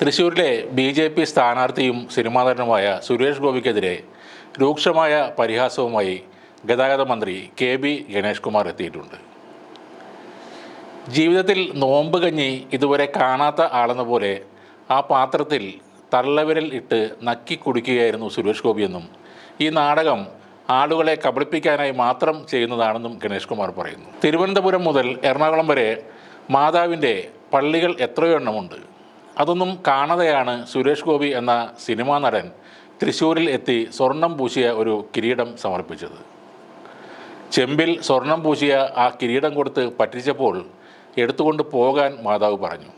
തൃശ്ശൂരിലെ B J P സ്ഥാനാർത്ഥിയും cinema നടനുമായ സുരേഷ് ഗോപിക്കെതിരെ രൂക്ഷമായ പരിഹാസവുമായി ഗതാഗത മന്ത്രി കെ ബി ഗണേഷ് കുമാർ എത്തിയിട്ടുണ്ട്. ജീവിതത്തിൽ നോമ്പ് കഞ്ഞി ഇതുവരെ കാണാത്ത ആളെന്ന പോലെ ആ പാത്രത്തിൽ തള്ളവിരൽ ഇട്ട് നക്കി കുടിക്കുകയായിരുന്നു സുരേഷ് ഗോപിയെന്നും ഈ നാടകം ആളുകളെ കബളിപ്പിക്കാനായി മാത്രം ചെയ്യുന്നതാണെന്നും ഗണേഷ് കുമാർ പറയുന്നു. തിരുവനന്തപുരം മുതൽ എറണാകുളം വരെ മാതാവിന്റെ പള്ളികൾ എത്രയോ എണ്ണമുണ്ട്. അതൊന്നും കാണാതെയാണ് സുരേഷ് ഗോപി എന്ന സിനിമാ നടൻ തൃശ്ശൂരിൽ എത്തി സ്വർണം പൂശിയ ഒരു കിരീടം സമർപ്പിച്ചത്. ചെമ്പിൽ സ്വർണം പൂശിയ ആ കിരീടം കൊടുത്ത് പറ്റിച്ചപ്പോൾ എടുത്തുകൊണ്ട് പോകാൻ മാതാവ് പറഞ്ഞു.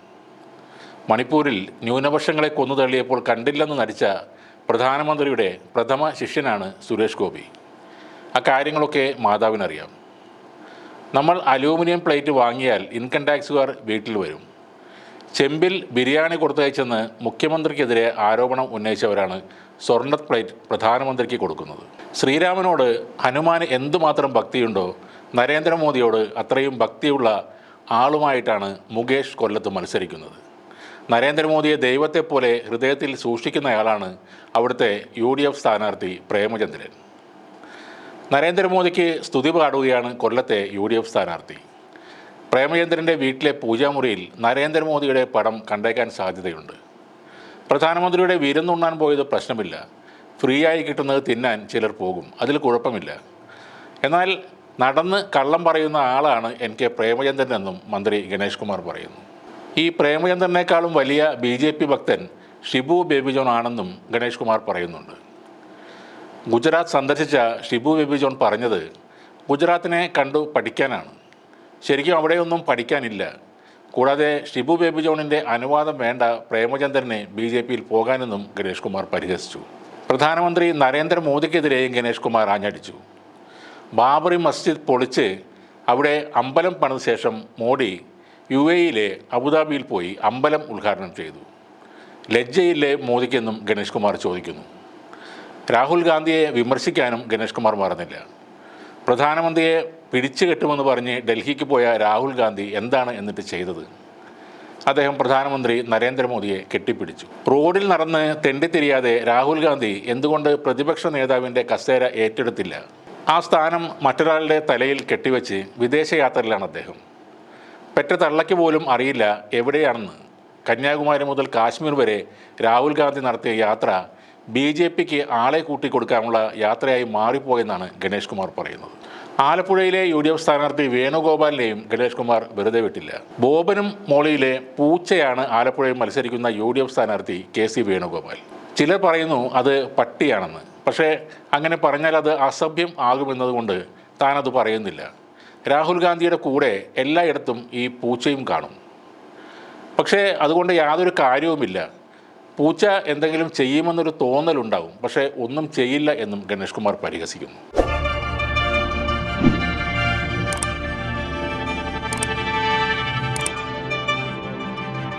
മണിപ്പൂരിൽ ന്യൂനപക്ഷങ്ങളെ കൊന്നു തള്ളിയപ്പോൾ കണ്ടില്ലെന്ന് നടിച്ച പ്രധാനമന്ത്രിയുടെ പ്രഥമ ശിഷ്യനാണ് സുരേഷ് ഗോപി. ആ കാര്യങ്ങളൊക്കെ മാതാവിനറിയാം. നമ്മൾ അലൂമിനിയം പ്ലേറ്റ് വാങ്ങിയാൽ ഇൻകം ടാക്സുകാർ വീട്ടിൽ വരും. ചെമ്പിൽ ബിരിയാണി കൊടുത്തയച്ചെന്ന് മുഖ്യമന്ത്രിക്കെതിരെ ആരോപണം ഉന്നയിച്ചവരാണ് സ്വർണ പ്ലേറ്റ് പ്രധാനമന്ത്രിക്ക് കൊടുക്കുന്നത്. ശ്രീരാമനോട് ഹനുമാന് എന്തുമാത്രം ഭക്തിയുണ്ടോ നരേന്ദ്രമോദിയോട് അത്രയും ഭക്തിയുള്ള ആളുമായിട്ടാണ് മുകേഷ് കൊല്ലത്ത് മത്സരിക്കുന്നത്. നരേന്ദ്രമോദിയെ ദൈവത്തെപ്പോലെ ഹൃദയത്തിൽ സൂക്ഷിക്കുന്നയാളാണ് അവിടുത്തെ യു ഡി എഫ് സ്ഥാനാർത്ഥി പ്രേമചന്ദ്രൻ. നരേന്ദ്രമോദിക്ക് സ്തുതി പാടുകയാണ് കൊല്ലത്തെ യു ഡി എഫ് സ്ഥാനാർത്ഥി. പ്രേമചന്ദ്രന്റെ വീട്ടിലെ പൂജാമുറിയിൽ നരേന്ദ്രമോദിയുടെ പടം കണ്ടേക്കാൻ സാധ്യതയുണ്ട്. പ്രധാനമന്ത്രിയുടെ വിരുന്നുണ്ണാൻ പോയത് പ്രശ്നമില്ല. ഫ്രീ ആയി കിട്ടുന്നത് തിന്നാൻ ചിലർ പോകും. അതിൽ കുഴപ്പമില്ല. എന്നാൽ നടന്ന് കള്ളം പറയുന്ന ആളാണ് എൻ കെ പ്രേമചന്ദ്രൻ എന്നും മന്ത്രി ഗണേഷ് കുമാർ പറയുന്നു. ഈ പ്രേമചന്ദ്രനേക്കാളും വലിയ ബി ജെ പി ഭക്തൻ ഷിബു ബേബി ജോൺ ആണെന്നും ഗണേഷ് കുമാർ പറയുന്നുണ്ട്. ഗുജറാത്ത് സന്ദർശിച്ച ഷിബു ബേബി ജോൺ പറഞ്ഞത് ഗുജറാത്തിനെ കണ്ടു പഠിക്കാനാണ്. ശരിക്കും അവിടെയൊന്നും പഠിക്കാനില്ല. കൂടാതെ ഷിബു ബേബി ജോണിന്റെ അനുവാദം വേണ്ട പ്രേമചന്ദ്രനെ ബി ജെ പിയിൽ പോകാനെന്നും ഗണേഷ് കുമാർ പരിഹസിച്ചു. പ്രധാനമന്ത്രി നരേന്ദ്രമോദിക്കെതിരെയും ഗണേഷ് കുമാർ ആഞ്ഞടിച്ചു. ബാബറി മസ്ജിദ് പൊളിച്ച് അവിടെ അമ്പലം പണിത ശേഷം മോഡി യു എയിലെ അബുദാബിയിൽ പോയി അമ്പലം ഉദ്ഘാടനം ചെയ്തു. ലജ്ജയിലെ മോദിക്കെന്നും ഗണേഷ് കുമാർ ചോദിക്കുന്നു. രാഹുൽ ഗാന്ധിയെ വിമർശിക്കാനും ഗണേഷ് കുമാർ മറന്നില്ല. പ്രധാനമന്ത്രിയെ പിടിച്ചു കെട്ടുമെന്ന് പറഞ്ഞ് ഡൽഹിക്ക് പോയ രാഹുൽ ഗാന്ധി എന്താണ് എന്നിട്ട് ചെയ്തത്? അദ്ദേഹം പ്രധാനമന്ത്രി നരേന്ദ്രമോദിയെ കെട്ടിപ്പിടിച്ചു. റോഡിൽ നടന്ന് തെണ്ടിത്തിരിയാതെ രാഹുൽ ഗാന്ധി എന്തുകൊണ്ട് പ്രതിപക്ഷ നേതാവിന്റെ കസേര ഏറ്റെടുത്തില്ല? ആ സ്ഥാനം മറ്റൊരാളുടെ തലയിൽ കെട്ടിവെച്ച് വിദേശയാത്രയിലാണ് അദ്ദേഹം. പെറ്റ തള്ളയ്ക്ക് പോലും അറിയില്ല എവിടെയാണെന്ന്. കന്യാകുമാരി മുതൽ കാശ്മീർ വരെ രാഹുൽ ഗാന്ധി നടത്തിയ യാത്ര ബി ജെ പിക്ക് ആളെ കൂട്ടിക്കൊടുക്കാനുള്ള യാത്രയായി മാറിപ്പോയെന്നാണ് ഗണേഷ് കുമാർ പറയുന്നത്. ആലപ്പുഴയിലെ യു ഡി എഫ് സ്ഥാനാർത്ഥി വേണുഗോപാലിനെയും ഗണേഷ് കുമാർ വെറുതെ വിട്ടില്ല. ബോബനും മോളിയിലെ പൂച്ചയാണ് ആലപ്പുഴയിൽ മത്സരിക്കുന്ന യു ഡി എഫ് സ്ഥാനാർത്ഥി കെ സി വേണുഗോപാൽ. ചിലർ പറയുന്നു അത് പട്ടിയാണെന്ന്. പക്ഷേ അങ്ങനെ പറഞ്ഞാൽ അത് അസഭ്യം ആകുമെന്നതുകൊണ്ട് താനത് പറയുന്നില്ല. രാഹുൽ ഗാന്ധിയുടെ കൂടെ എല്ലായിടത്തും ഈ പൂച്ചയും കാണും. പക്ഷേ അതുകൊണ്ട് യാതൊരു കാര്യവുമില്ല. പൂച്ച എന്തെങ്കിലും ചെയ്യുമെന്നൊരു തോന്നലുണ്ടാവും. പക്ഷേ ഒന്നും ചെയ്യില്ല എന്നും ഗണേഷ് കുമാർ പരിഹസിക്കുന്നു.